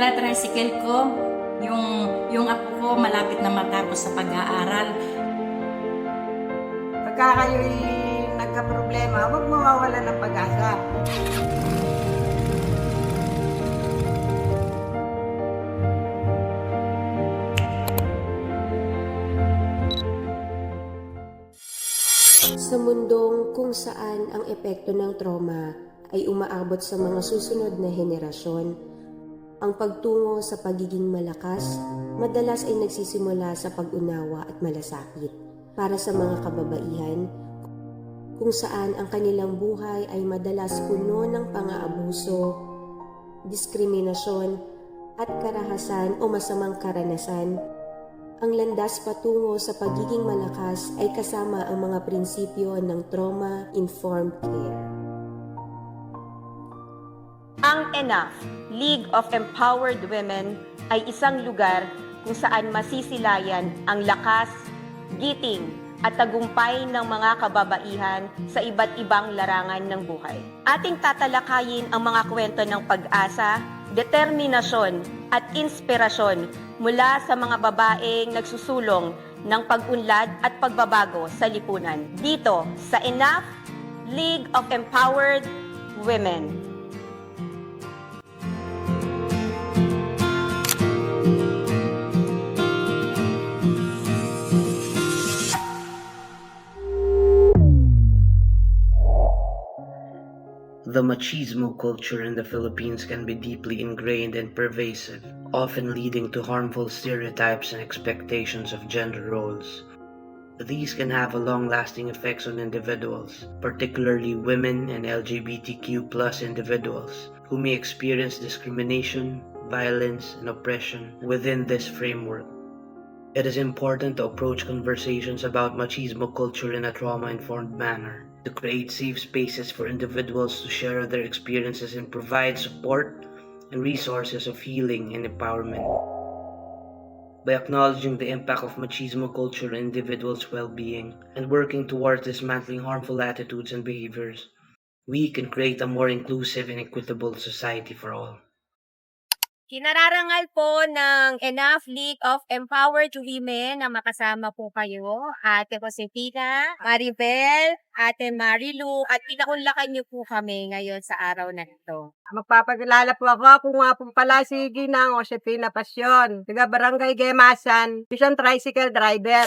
nagtra-tricycle ko, yung, yung apo ko malapit na matapos sa pag-aaral. Pagka kayo'y nagka-problema, huwag mawawala ng pag-asa. Sa mundong kung saan ang epekto ng trauma ay umaabot sa mga susunod na henerasyon, ang pagtungo sa pagiging malakas madalas ay nagsisimula sa pag-unawa at malasakit para sa mga kababaihan kung saan ang kanilang buhay ay madalas puno ng pang-aabuso, diskriminasyon at karahasan o masamang karanasan ang landas patungo sa pagiging malakas ay kasama ang mga prinsipyo ng trauma-informed care. ENAF, League of Empowered Women, ay isang lugar kung saan masisilayan ang lakas, giting, at tagumpay ng mga kababaihan sa iba't ibang larangan ng buhay. Ating tatalakayin ang mga kwento ng pag-asa, determinasyon at inspirasyon mula sa mga babaeng nagsusulong ng pag-unlad at pagbabago sa lipunan. Dito sa ENAF, League of Empowered Women. The machismo culture in the Philippines can be deeply ingrained and pervasive, often leading to harmful stereotypes and expectations of gender roles. These can have a long-lasting effects on individuals, particularly women and LGBTQ plus individuals, who may experience discrimination, violence, and oppression within this framework. It is important to approach conversations about machismo culture in a trauma-informed manner, to create safe spaces for individuals to share their experiences and provide support and resources of healing and empowerment. By acknowledging the impact of machismo culture on individuals' well-being and working towards dismantling harmful attitudes and behaviors, we can create a more inclusive and equitable society for all. Kinararangal po ng Enough League of Empowered Women na makasama po kayo. Ate Josefina, Maribel, Ate Marilu, at pinakunlakan niyo po kami ngayon sa araw na ito. Magpapakilala po ako. Ako nga po pala si Ginang Josefina Pasyon. Taga Barangay Gemasan, isang tricycle driver.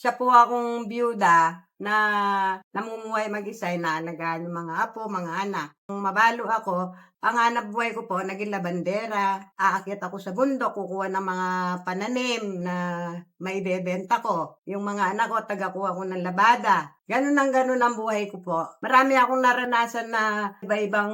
Siya po akong byuda na namumuhay mag-isa, inaalagaan yung mga apo, mga anak. Nung mabalo ako, ang hanap buhay ko po, naging labandera. Aakyat ako sa bundok, kukuha ng mga pananim na may bebenta ko. Yung mga anak ko, tagakuha ko ng labada. Ganun ang ganun ang buhay ko po. Marami akong naranasan na iba-ibang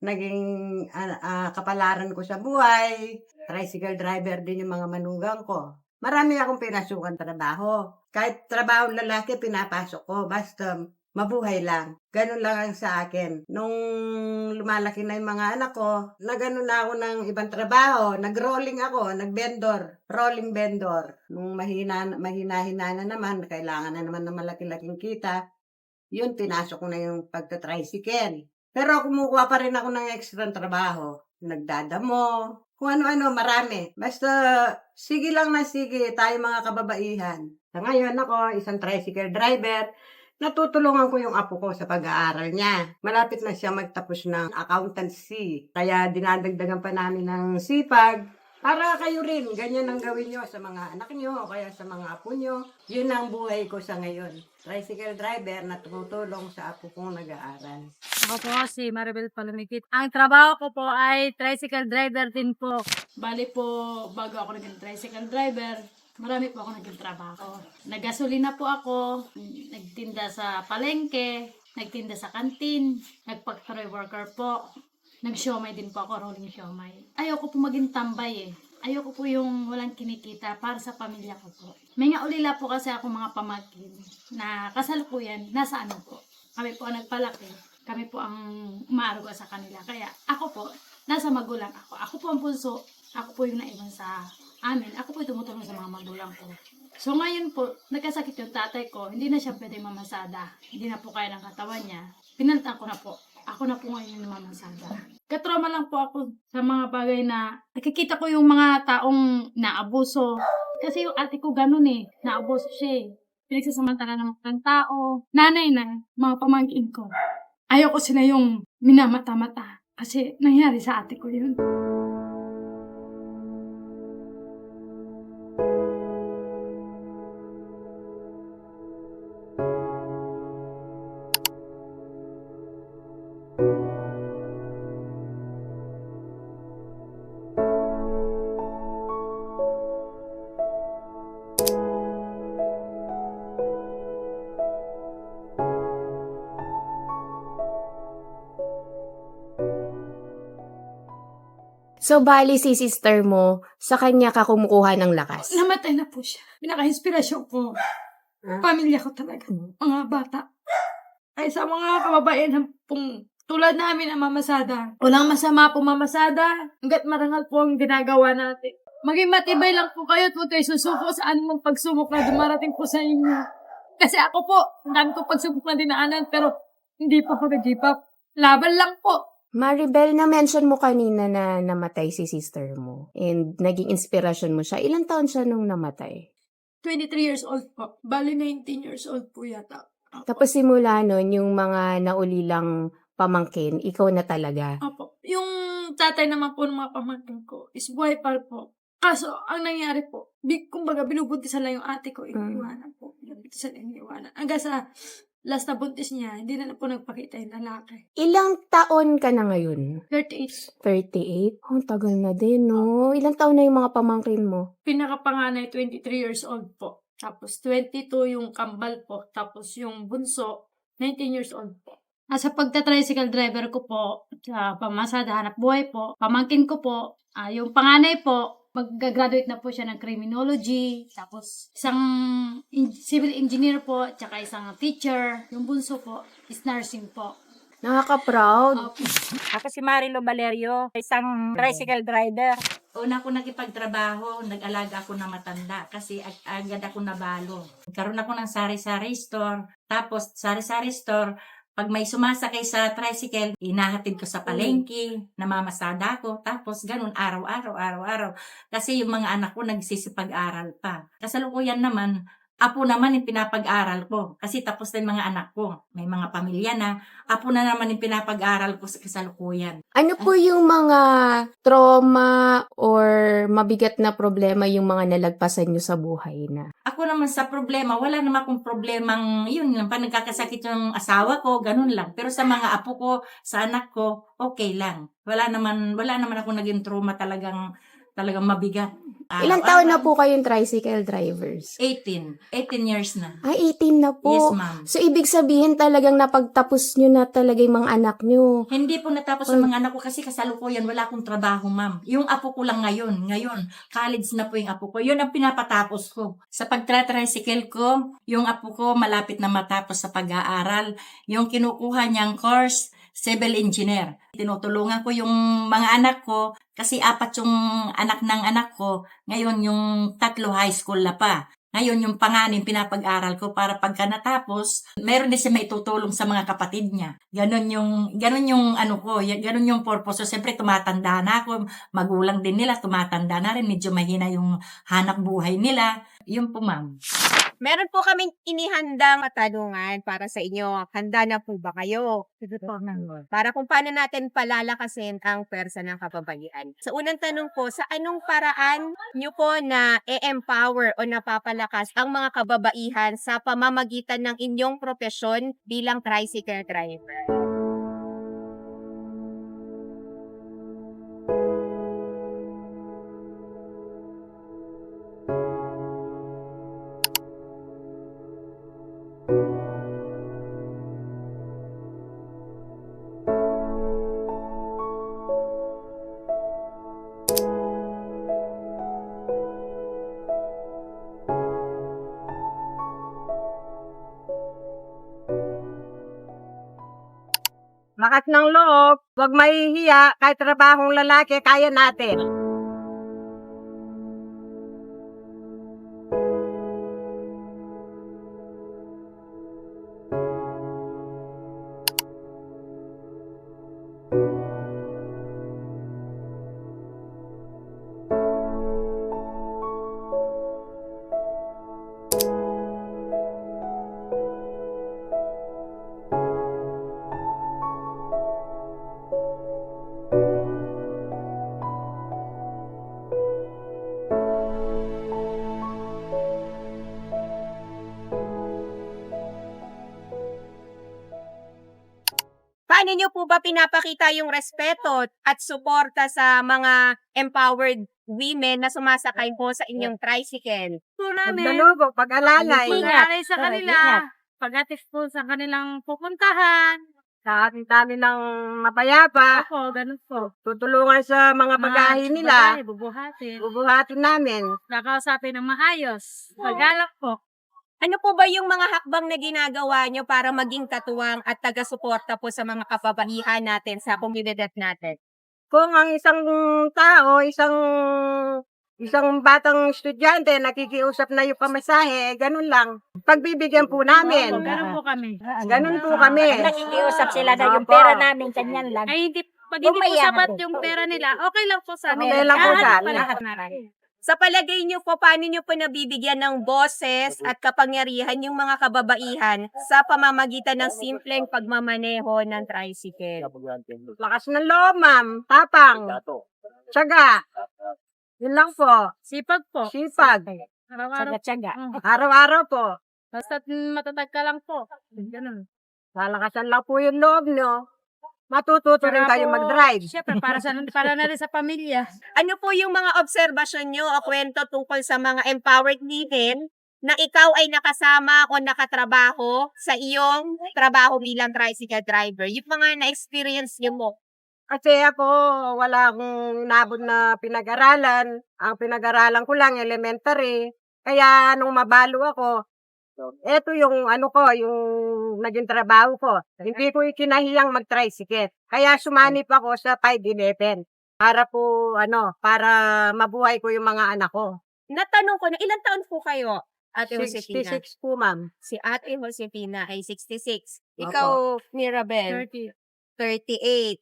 naging ah, ah, kapalaran ko sa buhay. Tricycle driver din yung mga manugang ko. Marami akong pinasukan trabaho. Kahit trabaho lalaki, pinapasok ko. Basta mabuhay lang. Ganun lang ang sa akin. Nung lumalaki na yung mga anak ko, na ganun na ako ng ibang trabaho. Nag-rolling ako, nag-vendor. Rolling vendor. Nung mahina, mahina-hina na naman, kailangan na naman ng malaki-laking kita. Yun, pinasok ko na yung pagta-tricycle. Pero kumukuha pa rin ako ng extra trabaho. Nagdadamo, kung ano-ano, marami. Basta, sige lang na sige, tayo mga kababaihan. Sa ngayon ako, isang tricycle driver, natutulungan ko yung apo ko sa pag-aaral niya. Malapit na siya magtapos ng accountancy. Kaya dinadagdagan pa namin ng sipag. Para kayo rin, ganyan ang gawin nyo sa mga anak nyo o kaya sa mga apo nyo. Yun ang buhay ko sa ngayon. Tricycle driver na tumutulong sa apo kong nag-aaral. Ako po si Maribel Palumikit. Ang trabaho ko po ay tricycle driver din po. Bali po, bago ako naging tricycle driver, marami po ako naging trabaho. Nagasolina po ako, nagtinda sa palengke, nagtinda sa kantin, nagpag-factory worker po. Nag-siomay din po ako, rolling siomay. Ayoko po maging tambay eh. Ayoko po yung walang kinikita para sa pamilya ko po. May nga ulila po kasi ako mga pamangkin na kasalukuyan, nasa ano po. Kami po ang nagpalaki. Kami po ang umaaruga sa kanila. Kaya ako po, nasa magulang ako. Ako po ang puso. Ako po yung naiwan sa amin. Ako po tumutulong sa mga magulang ko. So ngayon po, nagkasakit yung tatay ko. Hindi na siya pwede mamasada. Hindi na po kaya ng katawan niya. Pinalitan ko na po ako na po ngayon yung namamasada. Katroma lang po ako sa mga bagay na nakikita ko yung mga taong naabuso. Kasi yung ate ko ganun eh, naabuso siya eh. Pinagsasamantala ng ng tao, nanay na, mga pamangkin ko. Ayoko sila yung minamata-mata. Kasi nangyari sa ate ko yun. So, bali si sister mo, sa kanya ka kumukuha ng lakas. Namatay na po siya. Pinaka-inspirasyon ko. Pamilya ko talaga. Mga bata. Ay sa mga kababayan pong tulad namin ang mamasada. Walang masama po mamasada. Hanggat marangal po ang ginagawa natin. Maging matibay lang po kayo at huwag kayo susuko sa anumang pagsubok na dumarating po sa inyo. Kasi ako po, ang dami ko pagsubok na dinaanan pero hindi pa ako nag-give up. Laban lang po. Maribel, na-mention mo kanina na namatay si sister mo and naging inspirasyon mo siya. Ilang taon siya nung namatay? 23 years old po. Bali 19 years old po yata. Tapos simula nun, yung mga naulilang pamangkin, ikaw na talaga. Opo. Yung tatay naman po ng mga pamangkin ko is buhay pa po. Kaso, ang nangyari po, big, kumbaga, binubuntisan lang yung ate ko, iniiwanan po. Binubuntisan, iniiwanan. Hanggang sa last na buntis niya, hindi na, po nagpakita yung lalaki. Ilang taon ka na ngayon? 38. 38? Oh, tagal na din, no? Ilang taon na yung mga pamangkin mo? Pinakapanganay, 23 years old po. Tapos 22 yung kambal po. Tapos yung bunso, 19 years old po. Nasa pagta-tricycle driver ko po, sa pamasada, hanap buhay po, pamangkin ko po, ah, yung panganay po, mag-graduate na po siya ng criminology, tapos isang in- civil engineer po, tsaka isang teacher, yung bunso po, is nursing po. Nakaka-proud. Opo. Ako si Marilo Valerio, isang tricycle driver. Una ko nagipagtrabaho, nag-alaga ako na matanda kasi ag- agad ako nabalo. Nagkaroon ako ng sari-sari store. Tapos, sari-sari store, pag may sumasakay sa tricycle, inahatid ko sa palengke, namamasada ko. Tapos, ganun, araw-araw, araw-araw. Kasi yung mga anak ko nagsisipag-aral pa. Kasalukuyan naman, apo naman yung pinapag-aral ko. Kasi tapos na yung mga anak ko. May mga pamilya na. Apo na naman yung pinapag-aral ko sa kasalukuyan. Ano po yung mga trauma or mabigat na problema yung mga nalagpasan nyo sa buhay na? Ako naman sa problema, wala naman akong problemang, yun lang, pa nagkakasakit yung asawa ko, ganun lang. Pero sa mga apo ko, sa anak ko, okay lang. Wala naman, wala naman ako naging trauma talagang, talagang mabigat. Ilang Araw-araw. taon na po kayong tricycle drivers? 18. 18 years na. Ay, 18 na po. Yes, ma'am. So, ibig sabihin talagang napagtapos nyo na talaga yung mga anak nyo. Hindi po natapos ang mga anak ko kasi kasalukuyan wala akong trabaho, ma'am. Yung apo ko lang ngayon. Ngayon, college na po yung apo ko. Yun ang pinapatapos ko. Sa pagtra-tricycle ko, yung apo ko malapit na matapos sa pag-aaral. Yung kinukuha niyang course, civil engineer. Tinutulungan ko yung mga anak ko kasi apat yung anak ng anak ko. Ngayon, yung tatlo high school na pa. Ngayon, yung panganin pinapag-aral ko para pagka natapos, meron din siya maitutulong sa mga kapatid niya. Ganon yung, ganon yung ano ko, ganon yung purpose. So, siyempre, tumatanda na ako. Magulang din nila, tumatanda na rin. Medyo mahina yung hanap buhay nila. Yun po, ma'am. Meron po kaming inihandang katanungan para sa inyo. Handa na po ba kayo? Para kung paano natin palalakasin ang pwersa ng kababaihan. Sa unang tanong po, sa anong paraan nyo po na e-empower o napapalakas ang mga kababaihan sa pamamagitan ng inyong propesyon bilang tricycle driver? Lakas ng loob, huwag mahihiya, kahit trabahong lalaki, kaya natin. Po ba pinapakita yung respeto at suporta sa mga empowered women na sumasakay po sa inyong tricycle? Po namin. Pagdalugo, pag-alalay. Pag-aaral sa kanila. Pag-atis po sa kanilang pupuntahan. Sa ating dami ng mapayapa, Ako, ganun po. tutulungan sa mga pag-ahin nila, Babae, bubuhatin. bubuhatin namin. Nakausapin ng maayos. Pag-alak po. Ano po ba yung mga hakbang na ginagawa nyo para maging katuwang at taga-suporta po sa mga kababaihan natin sa komunidad natin? Kung ang isang tao, isang isang batang estudyante nakikiusap na yung pamasahe, ganun lang. Pagbibigyan po namin. Ganun po kami. Ganun po kami. Nakikiusap sila na yung pera namin, kanyan lang. Ay, hindi, pag hindi po Umayaman sapat din. yung pera nila, okay lang po sa amin. Okay lang po sa Lahat amin. lahat natin. Sa palagay nyo po, paano nyo po nabibigyan ng boses at kapangyarihan yung mga kababaihan sa pamamagitan ng simpleng pagmamaneho ng tricycle? Lakas ng loob, ma'am. Tapang. Tsaga. Yun lang po. Sipag po. Sipag. Araw-araw. Tsaga. Mm. Araw-araw po. Basta matatag ka lang po. Ganun. Lalakasan lang po yung loob nyo. Matututo rin Para kayo po- mag-drive. Siyempre, para, sa, para na rin sa pamilya. Ano po yung mga obserbasyon nyo o kwento tungkol sa mga empowered women na ikaw ay nakasama o nakatrabaho sa iyong trabaho bilang tricycle driver? Yung mga na-experience nyo mo. Kasi ako, wala akong nabot na pinag-aralan. Ang pinag-aralan ko lang, elementary. Kaya nung mabalo ako, eto yung ano ko, yung naging trabaho ko. Hindi ko ikinahiyang mag-tricycle. Kaya sumanip ako sa 5-11. Para po, ano, para mabuhay ko yung mga anak ko. Natanong ko na ilang taon po kayo, Ate Josefina? 66 po, ma'am. Si Ate Josefina ay 66. Ikaw, Mirabel, 30. 38.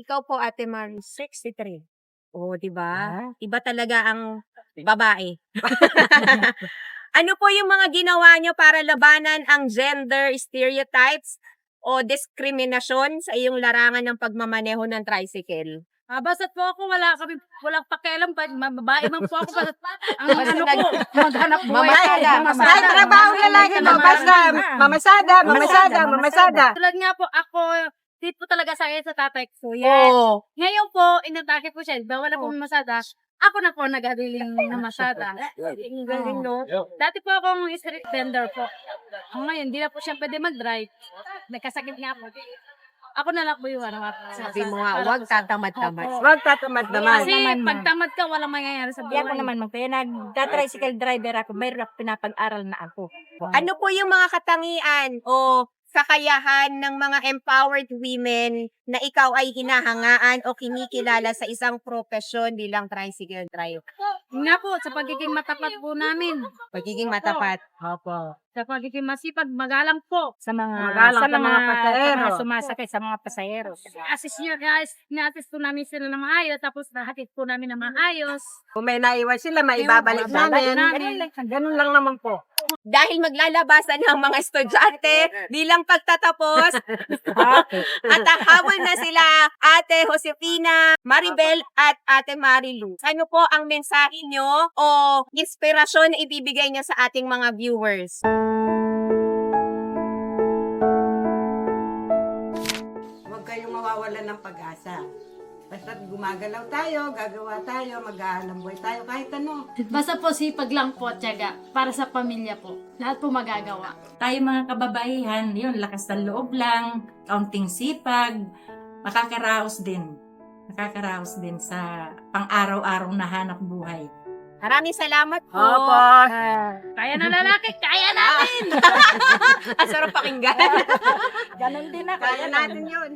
Ikaw po, Ate Mar, 63. Oo, di ba? Iba talaga ang babae. ano po yung mga ginawa nyo para labanan ang gender stereotypes o diskriminasyon sa iyong larangan ng pagmamaneho ng tricycle? Ah, basta po ako, wala kami, walang pakialam. Pa, ma- babae man po ako, basta, ang ano po, maghanap buhay. Mamasada, mamasada. Trabaho mo, basta mamasada, mamasada, mamasada. Tulad nga po, ako, di po talaga sa akin sa tatay ko. Yan. Oo. Ngayon po, inatake po siya, ba wala po masada, ako na po nagadiling na masada. Ang galing, no? Dati po akong street vendor po. Ang ngayon, di na po siya pwede mag-drive. Nagkasakit nga po. Ako na lang po yung ano. Sabi mo nga, huwag tatamad-tamad. Huwag tatamad naman. Kasi pag tamad ka, walang mangyayari sa Di buhay. ako naman magpaya. Nag-tricycle driver ako. Mayroon ako pinapag-aral na ako. Ano po yung mga katangian o kakayahan ng mga empowered women na ikaw ay hinahangaan o kinikilala sa isang profesyon bilang tricycle driver? Nga po, sa pagiging matapat po namin. Pagiging matapat. Opo. Sa pagiging masipag, magalang po. Sa mga, Magalang sa mga mga, pasahero. sa mga sumasakay sa mga pasahero. Assist nyo, guys. Na-assist po namin sila ng maayos. Tapos nahatid po namin ng maayos. Kung may naiwan sila, may ibabalik Babalik namin. namin. Ganun lang naman po. Dahil maglalabasan ng mga estudyante bilang pagtatapos at hahabol na sila Ate Josefina, Maribel at Ate Marilu. Ano po ang mensahe nyo o inspirasyon na ibibigay nyo sa ating mga viewers? Huwag kayong mawawalan ng pag-asa. Basta gumagalaw tayo, gagawa tayo, mag-aanang buhay tayo, kahit ano. Basta po sipag lang po, tiyaga. Para sa pamilya po. Lahat po magagawa. Tayo mga kababaihan, yun, lakas ng loob lang, kaunting sipag, makakaraos din. Nakakaraos din sa pang-araw-araw na hanap buhay. Maraming salamat po. Opo. Kaya na lalaki, kaya natin! Ang sarap pakinggan. Ganun din ako. Kaya natin yun.